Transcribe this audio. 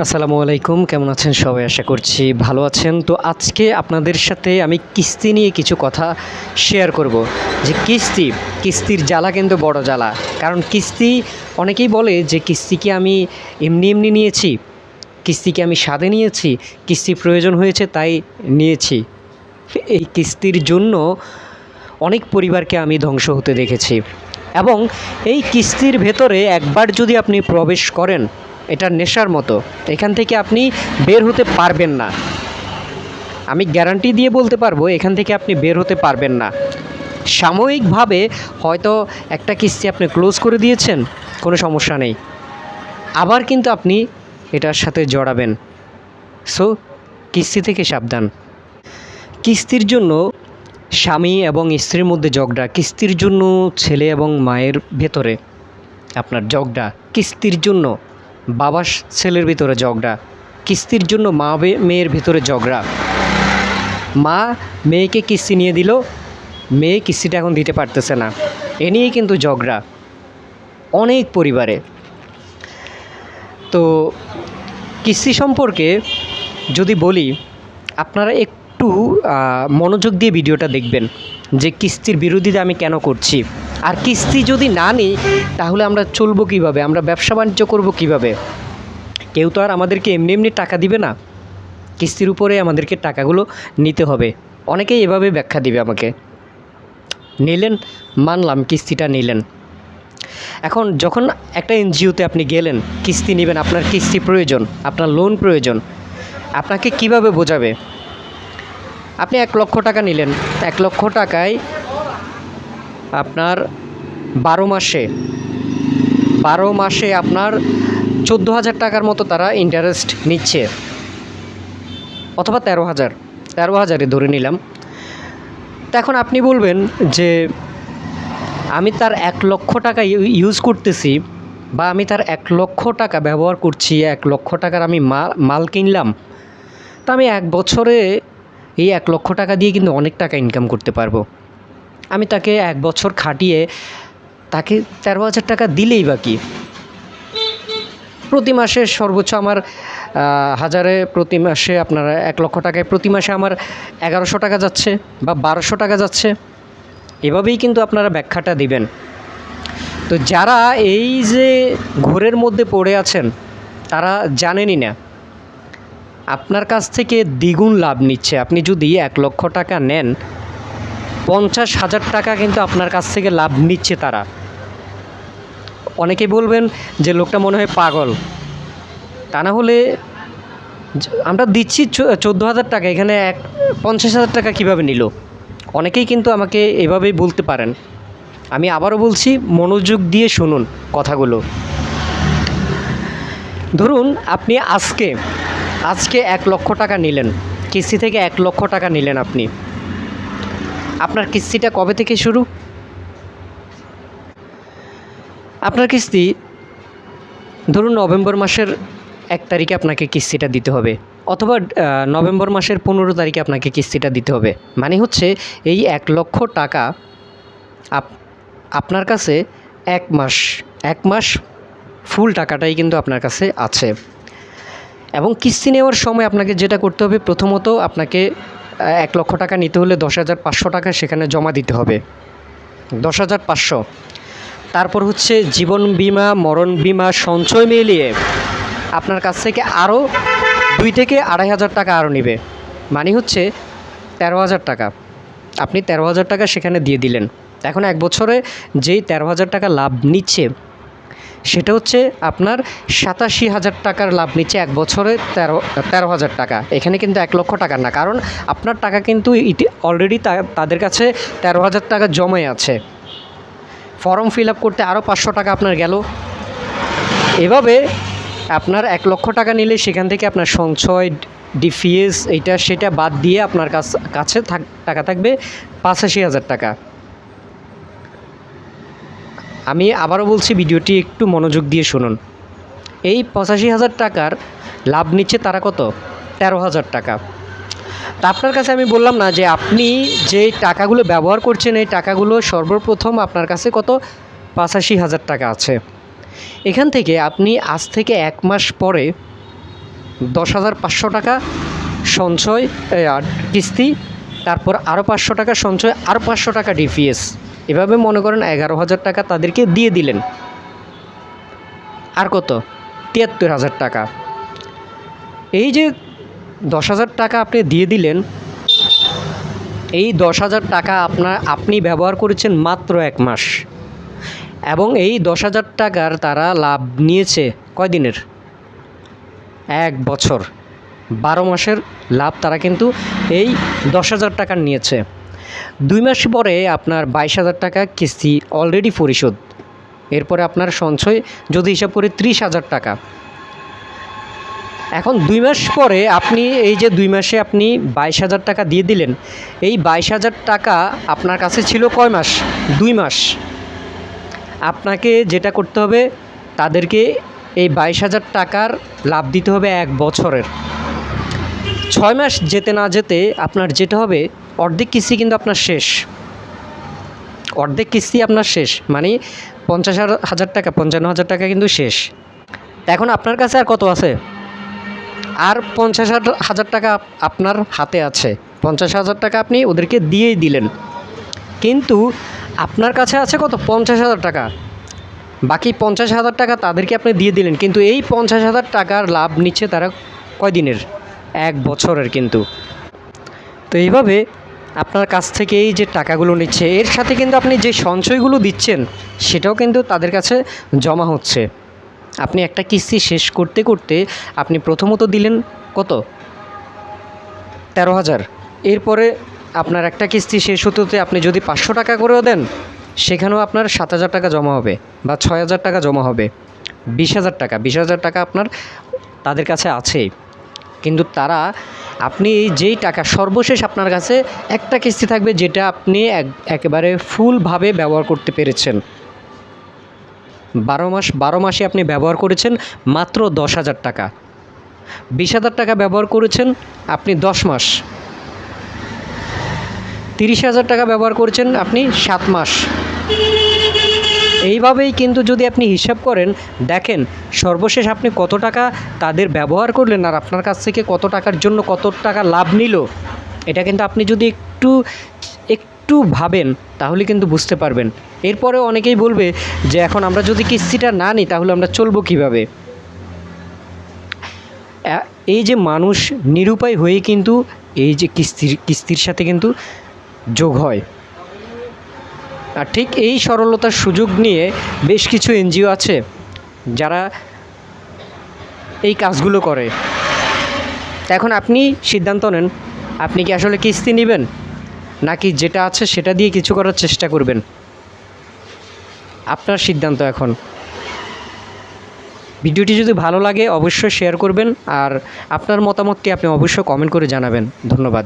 আসসালামু আলাইকুম, কেমন আছেন সবাই? আশা করছি ভালো আছেন। তো আজকে আপনাদের সাথে আমি কিস্তি নিয়ে কিছু কথা শেয়ার করব। যে কিস্তি, কিস্তির জ্বালা কিন্তু বড় জ্বালা। কারণ কিস্তি, অনেকেই বলে যে কিস্তিকে আমি এমনি এমনি নিয়েছি? কিস্তিকে আমি স্বাদে নিয়েছি? কিস্তি প্রয়োজন হয়েছে, তাই নিয়েছি। এই কিস্তির জন্য অনেক পরিবারকে আমি ধ্বংস হতে দেখেছি। এবং এই কিস্তির ভেতরে একবার যদি আপনি প্রবেশ করেন এটা নেশার মতো। এখান থেকে আপনি বের হতে পারবেন না। আমি গ্যারান্টি দিয়ে বলতে পারব, এখান থেকে আপনি বের হতে পারবেন না। সাময়িকভাবে হয়তো একটা কিস্তি আপনি ক্লোজ করে দিয়েছেন, কোনো সমস্যা নেই। আবার কিন্তু আপনি এটার সাথে জড়াবেন। সো, কিস্তি থেকে সাবধান। কিস্তির জন্য স্বামী এবং স্ত্রীর মধ্যে ঝগড়া, কিস্তির জন্য ছেলে এবং মায়ের ভেতরে আপনার ঝগড়া, কিস্তির জন্য। বাবা ছেলের ভিতরে ঝগড়া, কিস্তির জন্য মা মেয়ের ভিতরে ঝগড়া। মা মেয়েকে কিস্তি নিয়ে দিল, মেয়ে কিস্তিটা এখন দিতে পারতেছে না। এ নিয়েই কিন্তু ঝগড়া অনেক পরিবারে। তো কিস্তি সম্পর্কে যদি বলি, আপনারা একটু মনোযোগ দিয়ে ভিডিওটা দেখবেন যে কিস্তির বিরোধিতা আমি কেন করছি। আর কিস্তি যদি না নিই, তাহলে আমরা চলবো কীভাবে? আমরা ব্যবসা বাণিজ্য করব কীভাবে? কেউ তো আর আমাদেরকে এমনি এমনি টাকা দিবে না। কিস্তির উপরে আমাদেরকে টাকাগুলো নিতে হবে। অনেকেই এভাবে ব্যাখ্যা দিবে আমাকে। নিলেন, মানলাম, কিস্তিটা নিলেন। এখন যখন একটা এনজিওতে আপনি গেলেন, কিস্তি নেবেন, আপনার কিস্তি প্রয়োজন, আপনার লোন প্রয়োজন, আপনাকে কীভাবে বোঝাবে? আপনি এক লক্ষ টাকা নিলেন। এক লক্ষ টাকায় আপনার বারো মাসে বারো মাসে আপনার চোদ্দ হাজার টাকার মতো তারা ইন্টারেস্ট নিচ্ছে। অথবা তেরো হাজার, তেরো হাজারে ধরে নিলাম। তো এখন আপনি বলবেন যে আমি তার এক লক্ষ টাকা ইউ- ইউজ করতেছি বা আমি তার এক লক্ষ টাকা ব্যবহার করছি, এক লক্ষ টাকার আমি মাল কিনলাম, তা আমি এক বছরে এই এক লক্ষ টাকা দিয়ে কিন্তু অনেক টাকা ইনকাম করতে পারব। আমি তাকে এক বছর খাটিয়ে তাকে তেরো হাজার টাকা দিলেই বাকি প্রতি মাসে সর্বোচ্চ আমার হাজারে প্রতি মাসে আপনার এক লক্ষ টাকায় প্রতি মাসে আমার এগারোশো টাকা যাচ্ছে বা বারোশো টাকা যাচ্ছে। এভাবেই কিন্তু আপনারা ব্যাখ্যাটা দিবেন। তো যারা এই যে ঘোরের মধ্যে পড়ে আছেন, তারা জানেনই না। আপনার কাছ থেকে দ্বিগুণ লাভ নিচ্ছে। আপনি যদি এক লক্ষ টাকা নেন পঞ্চাশ হাজার টাকা কিন্তু আপনার কাছ থেকে লাভ নিচ্ছে তারা। অনেকে বলবেন যে লোকটা মনে হয় পাগল। তা না হলে আমরা দিচ্ছি চোদ্দ হাজার টাকা, এখানে এক পঞ্চাশ হাজার টাকা কীভাবে নিল? অনেকেই কিন্তু আমাকে এভাবেই বলতে পারেন। আমি আবারও বলছি, মনোযোগ দিয়ে শুনুন কথাগুলো। ধরুন আপনি আজকে আজকে এক লক্ষ টাকা নিলেন, কিস্তি থেকে এক লক্ষ টাকা নিলেন আপনি। আপনার কিস্তিটা কবে থেকে শুরু? আপনার কিস্তি, ধরুন নভেম্বর মাসের এক তারিখে আপনাকে কিস্তিটা দিতে হবে, অথবা নভেম্বর মাসের পনেরো তারিখে আপনাকে কিস্তিটা দিতে হবে। মানে হচ্ছে, এই এক লক্ষ টাকা আপ, আপনার কাছে এক মাস এক মাস ফুল টাকাটাই কিন্তু আপনার কাছে আছে। এবং কিস্তি নেওয়ার সময় আপনাকে যেটা করতে হবে, প্রথমত আপনাকে এক লক্ষ টাকা নিতে হলে দশ হাজার পাঁচশো টাকা সেখানে জমা দিতে হবে। দশ হাজার পাঁচশো। তারপর হচ্ছে জীবন বিমা, মরণ বীমা, সঞ্চয় মিলিয়ে আপনার কাছ থেকে আরও দুই থেকে আড়াই হাজার টাকা আরও নেবে। মানে হচ্ছে তেরো হাজার টাকা। আপনি তেরো হাজার টাকা সেখানে দিয়ে দিলেন। এখন এক বছরে যেই তেরো হাজার টাকা লাভ নিচ্ছে সেটা হচ্ছে আপনার সাতাশি হাজার টাকার লাভ নিচ্ছে এক বছরে তেরো তেরো হাজার টাকা। এখানে কিন্তু এক লক্ষ টাকার না, কারণ আপনার টাকা কিন্তু ইটি অলরেডি তাদের কাছে তেরো হাজার টাকা জমায় আছে। ফর্ম ফিল আপ করতে আরও পাঁচশো টাকা আপনার গেল। এভাবে আপনার এক লক্ষ টাকা নিলে সেখান থেকে আপনার সঞ্চয়, ডিফিএস, এইটা, সেটা বাদ দিয়ে আপনার কাছ- টাকা থাকবে পাঁচাশি হাজার টাকা। আমি আবারও বলছি ভিডিওটি একটু মনোযোগ দিয়ে শুনুন। এই পঁচাশি হাজার টাকার লাভ নিচ্ছে তারা কত? তেরো হাজার টাকা। তা আপনার কাছে আমি বললাম না যে আপনি যে টাকাগুলো ব্যবহার করছেন, এই টাকাগুলো সর্বপ্রথম আপনার কাছে কত? পঁচাশি হাজার টাকা আছে। এখান থেকে আপনি আজ থেকে এক মাস পরে দশ হাজার পাঁচশো টাকা সঞ্চয় কিস্তি, তারপর আরও পাঁচশো টাকা সঞ্চয় আরও পাঁচশো টাকা ডিপিএস এভাবে মনে করেন এগারো হাজার টাকা তাদেরকে দিয়ে দিলেন। আর কত? তিয়াত্তর হাজার টাকা। এই যে দশ হাজার টাকা আপনি দিয়ে দিলেন, এই দশ হাজার টাকা আপনার, আপনি ব্যবহার করেছেন মাত্র এক মাস। এবং এই দশ হাজার টাকার তারা লাভ নিয়েছে কয়দিনের? এক বছর। বারো মাসের লাভ তারা কিন্তু এই দশ হাজার টাকার নিয়েছে। দুই মাস পরে আপনার বাইশ হাজার টাকা কিস্তি অলরেডি পরিশোধ। এরপরে আপনার সঞ্চয় যদি হিসাব করে ত্রিশ হাজার টাকা। এখন দুই মাস পরে আপনি এই যে দুই মাসে আপনি বাইশ হাজার টাকা দিয়ে দিলেন, এই বাইশ হাজার টাকা আপনার কাছে ছিল কয় মাস? দুই মাস। আপনাকে যেটা করতে হবে, তাদেরকে এই বাইশ হাজার টাকার লাভ দিতে হবে এক বছরের। ছয় মাস যেতে না যেতে আপনার যেটা হবে অর্ধেক কিস্তি কিন্তু আপনার শেষ। অর্ধেক কিস্তি আপনার শেষ। মানে পঞ্চাশ হাজার টাকা, পঞ্চান্ন হাজার টাকা কিন্তু শেষ। এখন আপনার কাছে আর কত আছে? আর পঞ্চাশ হাজার- টাকা আপনার হাতে আছে। পঞ্চাশ হাজার টাকা আপনি ওদেরকে দিয়েই দিলেন। কিন্তু আপনার কাছে আছে কত? পঞ্চাশ হাজার টাকা। বাকি পঞ্চাশ হাজার টাকা তাদেরকে আপনি দিয়ে দিলেন। কিন্তু এই পঞ্চাশ হাজার টাকার লাভ নিচ্ছে তারা কয়দিনের? এক বছরের কিন্তু। তো এইভাবে আপনার কাছ থেকে এই যে টাকাগুলো নিচ্ছে, এর সাথে কিন্তু আপনি যে সঞ্চয়গুলো দিচ্ছেন, সেটাও কিন্তু তাদের কাছে জমা হচ্ছে। আপনি একটা কিস্তি শেষ করতে করতে আপনি প্রথমত দিলেন কত? তেরো হাজার। এরপরে আপনার একটা কিস্তি শেষ হতে আপনি যদি পাঁচশো টাকা করেও দেন, সেখানেও আপনার সাত হাজার টাকা জমা হবে বা ছয় হাজার টাকা জমা হবে। বিশ হাজার টাকা, বিশ হাজার টাকা আপনার তাদের কাছে আছে কিন্তু তারা, আপনি যেই টাকা সর্বশেষ আপনার কাছে একটা কিস্তি থাকবে যেটা আপনি এক, একেবারে ফুলভাবে ব্যবহার করতে পেরেছেন। বারো মাস, বারো মাসে আপনি ব্যবহার করেছেন মাত্র দশ হাজার টাকা। বিশ হাজার টাকা ব্যবহার করেছেন আপনি দশ মাস। তিরিশ হাজার টাকা ব্যবহার করেছেন আপনি সাত মাস। এইভাবেই কিন্তু যদি আপনি হিসাব করেন, দেখেন সর্বশেষ আপনি কত টাকা তাদের ব্যবহার করলেন আর আপনার কাছ থেকে কত টাকার জন্য কত টাকা লাভ নিল, এটা কিন্তু আপনি যদি একটু একটু ভাবেন তাহলে কিন্তু বুঝতে পারবেন। এরপরে অনেকেই বলবে যে এখন আমরা যদি কিস্তিটা না নিই তাহলে আমরা চলবো কীভাবে? এই যে মানুষ নিরুপায় হয়ে কিন্তু এই যে কিস্তির কিস্তির সাথে কিন্তু যোগ হয়। আর ঠিক এই সরলতার সুযোগ নিয়ে বেশ কিছু এনজিও আছে যারা এই কাজগুলো করে। এখন আপনি সিদ্ধান্ত নেন, আপনি কি আসলে কিস্তি নেবেন, নাকি যেটা আছে সেটা দিয়ে কিছু করার চেষ্টা করবেন? আপনার সিদ্ধান্ত এখন। ভিডিওটি যদি ভালো লাগে, অবশ্যই শেয়ার করবেন, আর আপনার মতামতটি আপনি অবশ্যই কমেন্ট করে জানাবেন। ধন্যবাদ।